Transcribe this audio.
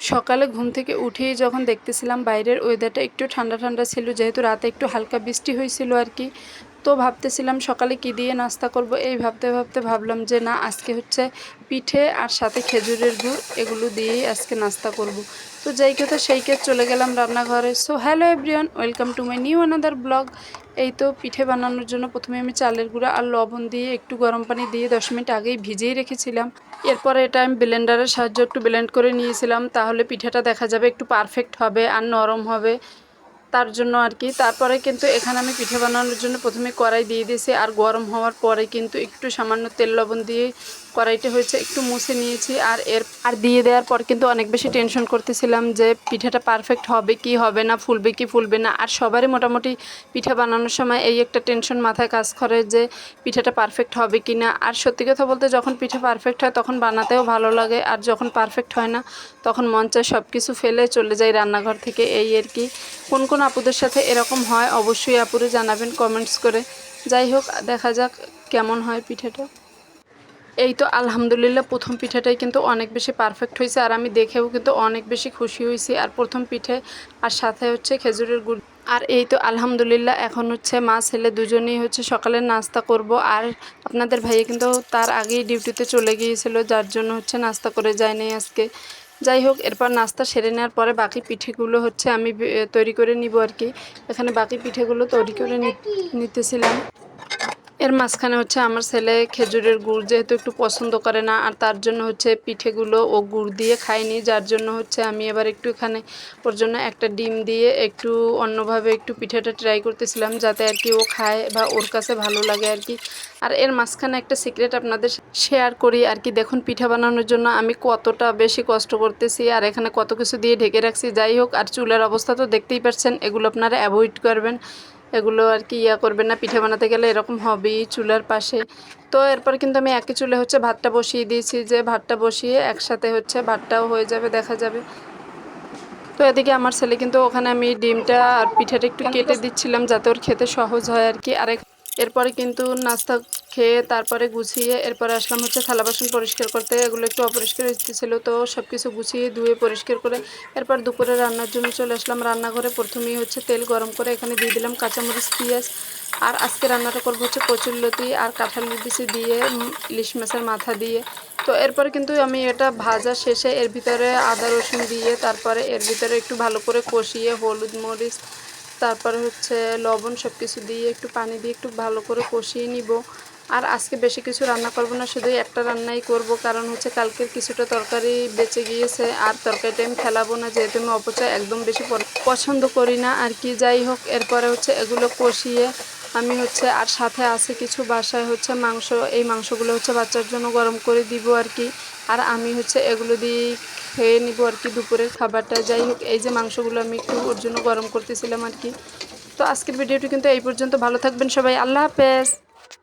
সকালে ঘুম থেকে উঠেই যখন দেখতেছিলাম বাইরের ওয়েদারটা একটু ঠান্ডা ঠান্ডা ছিল, যেহেতু রাতে একটু হালকা বৃষ্টি হয়েছিল আর কি তো ভাবতেছিলাম সকালে কি দিয়ে নাস্তা করব, এই ভাবতে ভাবতে ভাবলাম যে না, আজকে হচ্ছে পিঠে আর সাথে খেজুরের গুড়, এগুলো দিয়েই আজকে নাস্তা করব। তো যেই কথা সেই কে চলে গেলাম রান্নাঘরে। So hello everyone welcome to my new another blog এই তো পিঠে বানানোর জন্য প্রথমে আমি চালের গুঁড়া আর লবণ দিয়ে একটু গরম পানি দিয়ে দশ মিনিট আগেই ভিজিয়ে রেখেছিলাম। এরপরে এটা আমি ব্লেন্ডারের সাহায্যে একটু ব্লেন্ড করে নিয়েছিলাম, তাহলে পিঠাটা দেখা যাবে একটু পারফেক্ট হবে আর নরম হবে। তার জন্য আর কি। তারপরে কিন্তু এখানে আমি পিঠে বানানোর জন্য প্রথমে কড়াই দিয়ে দিয়েছি আর গরম হওয়ার পরে কিন্তু একটু সামান্য তেল লবণ দিয়ে কড়াইটা হয়েছে একটু মুছে নিয়েছি আর এর, আর দিয়ে দেওয়ার পর কিন্তু অনেক বেশি টেনশন করতেছিলাম যে পিঠাটা পারফেক্ট হবে কি হবে না, ফুলবে কি ফুলবে না। আর সবারই মোটামুটি পিঠা বানানোর সময় এই একটা টেনশন মাথায় কাজ করে যে পিঠাটা পারফেক্ট হবে কি না। আর সত্যি কথা বলতে যখন পিঠা পারফেক্ট হয় তখন বানাতেও ভালো লাগে আর যখন পারফেক্ট হয় না তখন মন চায় সব কিছু ফেলে চলে যাই রান্নাঘর থেকে। এই আর কি। কোন কোন আপুদের সাথে এরকম হয়, অবশ্যই আপুরে জানাবেন কমেন্টস করে। যাই হোক, দেখা যাক কেমন হয় পিঠাটা। এই তো আলহামদুলিল্লাহ, প্রথম পিঠাটাই কিন্তু অনেক বেশি পারফেক্ট হয়েছে, আর আমি দেখেও কিন্তু অনেক বেশি খুশি হয়েছি। আর প্রথম পিঠে, আর সাথে হচ্ছে খেজুরের গুড়। আর এই তো আলহামদুলিল্লাহ, এখন হচ্ছে মা, ছেলে দুজনেই হচ্ছে সকালের নাস্তা করব। আর আপনাদের ভাইয়া কিন্তু তার আগেই ডিউটিতে চলে গিয়েছিল, যার জন্য হচ্ছে নাস্তা করে যায়নি আজকে। যাই হোক, এরপর নাস্তা সেরে নেওয়ার পরে বাকি পিঠেগুলো হচ্ছে আমি তৈরি করে নিব আর কি। এখানে বাকি পিঠেগুলো তৈরি করে নিতেছিলাম। এর মাঝখানে হচ্ছে আমার ছেলে খেজুরের গুড় যেহেতু একটু পছন্দ করে না, আর তার জন্য হচ্ছে পিঠেগুলো ও গুড় দিয়ে খায়নি, যার জন্য হচ্ছে আমি এবার একটু এখানে ওর জন্য একটা ডিম দিয়ে একটু অন্যভাবে একটু পিঠেটা ট্রাই করতেছিলাম, যাতে আর কি ও খায় বা ওর কাছে ভালো লাগে আর কি। আর এর মাঝখানে একটা সিক্রেট আপনাদের শেয়ার করি আর কি, দেখুন পিঠা বানানোর জন্য আমি কতটা বেশি কষ্ট করতেছি, আর এখানে কত কিছু দিয়ে ঢেকে রাখছি। যাই হোক, আর চুলের অবস্থা তো দেখতেই পাচ্ছেন এগুলো আপনারা অ্যাভয়েড করবেন। এগুলো আর কি ইয়া করবে না পিঠে বানাতে গেলে এরকম হবেই চুলার পাশে। তো এরপর কিন্তু আমি একই চুলে হচ্ছে ভাতটা বসিয়ে দিয়েছি যে ভাতটা বসিয়ে একসাথে হচ্ছে ভাতটাও হয়ে যাবে দেখা যাবে। তো এদিকে আমার ছেলে কিন্তু ওখানে আমি ডিমটা আর পিঠাটা একটু কেটে দিচ্ছিলাম যাতে ওর খেতে সহজ হয় আর কি। আরেক এরপরে কিন্তু নাস্তা খেয়ে তারপরে গুছিয়ে এরপরে আসলাম হচ্ছে থালা বাসন পরিষ্কার করতে। এগুলো একটু অপরিষ্কার ছিল তো সব কিছু গুছিয়ে ধুয়ে পরিষ্কার করে এরপর দুপুরে রান্নার জন্য চলে আসলাম। রান্নাঘরে প্রথমেই হচ্ছে তেল গরম করে এখানে দিয়ে দিলাম কাঁচামরিচ, পেঁয়াজ আর আজকে রান্নাটা করব হচ্ছে কচুরলতি আর কাঁঠাল বিচি দিয়ে ইলিশ মাছের মাথা দিয়ে। তো এরপরে কিন্তু আমি এটা ভাজা শেষে এর ভিতরে আদা রসুন দিয়ে তারপরে এর ভিতরে একটু ভালো করে কষিয়ে হলুদ মরিচ, তারপরে হচ্ছে লবণ সব কিছু দিয়ে একটু পানি দিয়ে একটু ভালো করে কষিয়ে নিব। আর আজকে বেশি কিছু রান্না করব না শুধু একটা রান্নাই করব, কারণ হচ্ছে কালকের কিছুটা তরকারি বেঁচে গিয়েছে, আর তরকারিটা আমি ফেলাবো না, যেহেতু আমি অপচয় একদম বেশি পছন্দ করি না, আর কি যাই হোক, এরপরে হচ্ছে এগুলো কষিয়ে আমি হচ্ছে, আর সাথে আছে কিছু বাসায় হচ্ছে মাংস, এই মাংসগুলো হচ্ছে বাচ্চার জন্য গরম করে দিব আর কি, আর আমি হচ্ছে এগুলো দিয়ে খেয়ে নিব আর কি দুপুরের খাবারটা, যাই হোক, এই যে মাংসগুলো আমি একটু ওর জন্য গরম করতেছিলাম আর কি, তো আজকের ভিডিওটি কিন্তু এই পর্যন্ত, ভালো থাকবেন সবাই, আল্লাহ হাফেজ।